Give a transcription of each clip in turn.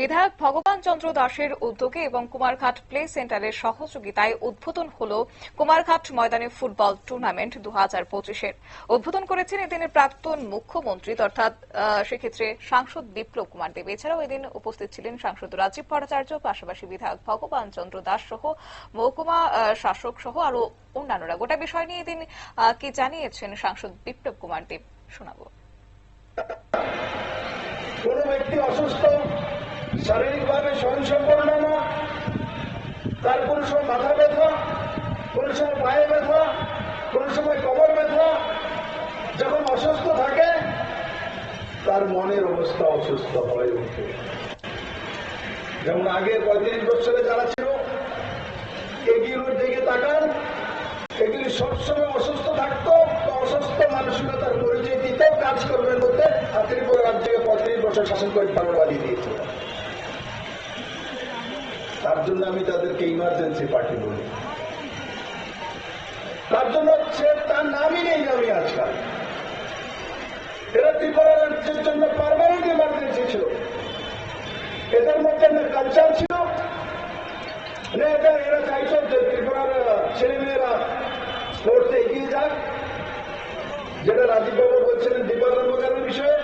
বিধায়ক ভগবান চন্দ্র দাসের উদ্যোগে এবং কুমারঘাট প্লে সেন্টারের সহযোগিতায় উদ্বোধন হল কুমারঘাট ময়দানে ফুটবল টুর্নামেন্ট দু হাজার পঁচিশের। উদ্বোধন করেছেন এদিনের প্রাক্তন মুখ্যমন্ত্রী অর্থাৎ সেক্ষেত্রে সাংসদ বিপ্লব কুমার দেব। এছাড়াও এদিন উপস্থিত ছিলেন সাংসদ রাজীব ভট্টাচার্য, পাশাপাশি বিধায়ক ভগবান চন্দ্র দাস সহ মহকুমা শাসক সহ আরও অন্যান্যরা। গোটা বিষয় নিয়ে এদিন কি জানিয়েছেন সাংসদ বিপ্লব কুমার দেব? শোনাবো। কোন ব্যক্তি অসুস্থ শারীরিকভাবে স্বয়ংসম্পন্ন না, তার কোন সময় মাথা ব্যথা, কোন সময় পায়ে ব্যথা, কোন সময় কবর ব্যথা, যখন অসুস্থ থাকে, তার মনের অবস্থা অসুস্থ হয়ে ওঠে। যেমন আগে পঁয়ত্রিশ বছরে যারা ছিল এগুলোর দিকে তাকান, এগুলি সবসময় অসুস্থ থাকতো অসুস্থ মানসিকতার পরিচয় দিত কাজ করবেন বলতে ত্রিপুরা রাজ্যকে পঁয়ত্রিশ বছর শাসন করে ভালোবাদি দিয়েছিল। তার জন্য আমি তাদেরকে ইমার্জেন্সি পার্টি বলি। তার জন্য সে তার নামই নেই আমি আজকাল। এরা ত্রিপুরা রাজ্যের জন্য পারমানেন্ট ইমার্জেন্সি ছিল। এদের মধ্যে না কালচার ছিল। না এটা, এরা চাইছো যে ত্রিপুরার ছেলেমেয়েরা স্পোর্টসে এগিয়ে যাক। যেটা রাজীব বাবু বলছিলেন দীপা কর্মকারের বিষয়ে।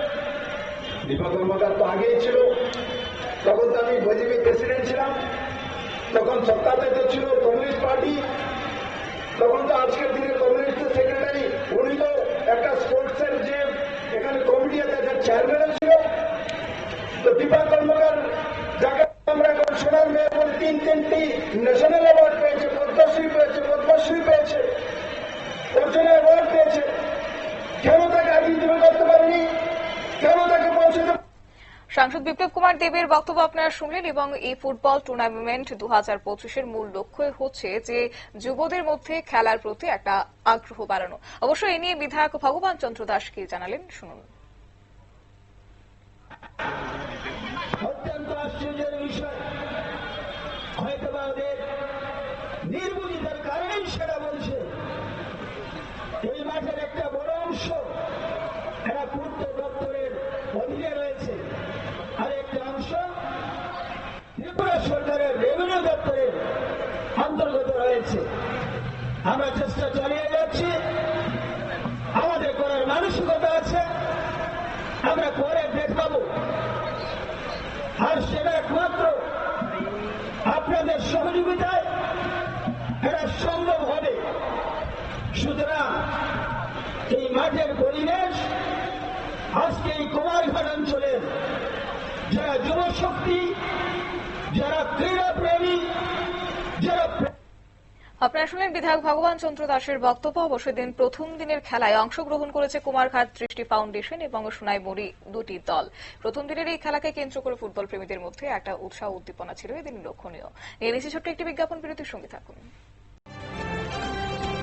দীপা কর্মকার তো আগেই ছিল। তখন তো আমি বিজেপি প্রেসিডেন্ট ছিলাম। তখন সত্তাতে তো ছিল কমিউনিস্ট পার্টি, তখন তো আজকের দিনে কমিউনিস্টের সেক্রেটারি, উনি তো একটা স্পোর্টসের যে এখানে কমিটি আছে তার চেয়ারম্যানও ছিল। তো দীপা কর্মকার, যাকে আমরা এখন সোনার মেয়ে বলে, তিন তিনটি ন্যাশনাল অ্যাওয়ার্ড পেয়েছে, পদ্মশ্রী পেয়েছে পদ্মশ্রী পেয়েছে। অর্জুন অ্যাওয়ার্ড সাংসদ বিপ্লব কুমার দেবের বক্তব্য আপনারা শুনলেন এবং এই ফুটবল টুর্নামেন্ট দু হাজার পঁচিশের মূল লক্ষ্য হচ্ছে যে যুবদের মধ্যে খেলার প্রতি একটা আগ্রহ বাড়ানো। অবশ্য এ নিয়ে বিধায়ক ভগবান চন্দ্র দাস কি জানালেন, শুনুন। আমরা চেষ্টা চালিয়ে যাচ্ছি। আমাদের করার মানসিকতা আছে। আমরা করে দেখাবো আর সেটা একমাত্র আপনাদের সহযোগিতায় এটা সম্ভব হবে। সুতরাং এই মাঠের পরিবেশ, আজকে এই কুমারঘাট অঞ্চলের যারা যুবশক্তি, যারা ক্রীড়াপ্রেমী যারা আপনারা শুনলেন বিধায়ক ভগবান চন্দ্র দাসের বক্তব্য। অবশ্যই দিন প্রথম দিনের খেলায় অংশগ্রহণ করেছে কুমারঘাট দৃষ্টি ফাউন্ডেশন এবং সোনাইমুড়ি দুটি দল। প্রথম দিনের এই খেলাকে কেন্দ্র করে ফুটবল প্রেমীদের মধ্যে একটা উৎসাহ উদ্দীপনা ছিল, এদিন লক্ষণীয়। নিয়ে নিচ্ছে ছোট্ট একটি বিজ্ঞাপন, বিরতির সঙ্গে থাকুন।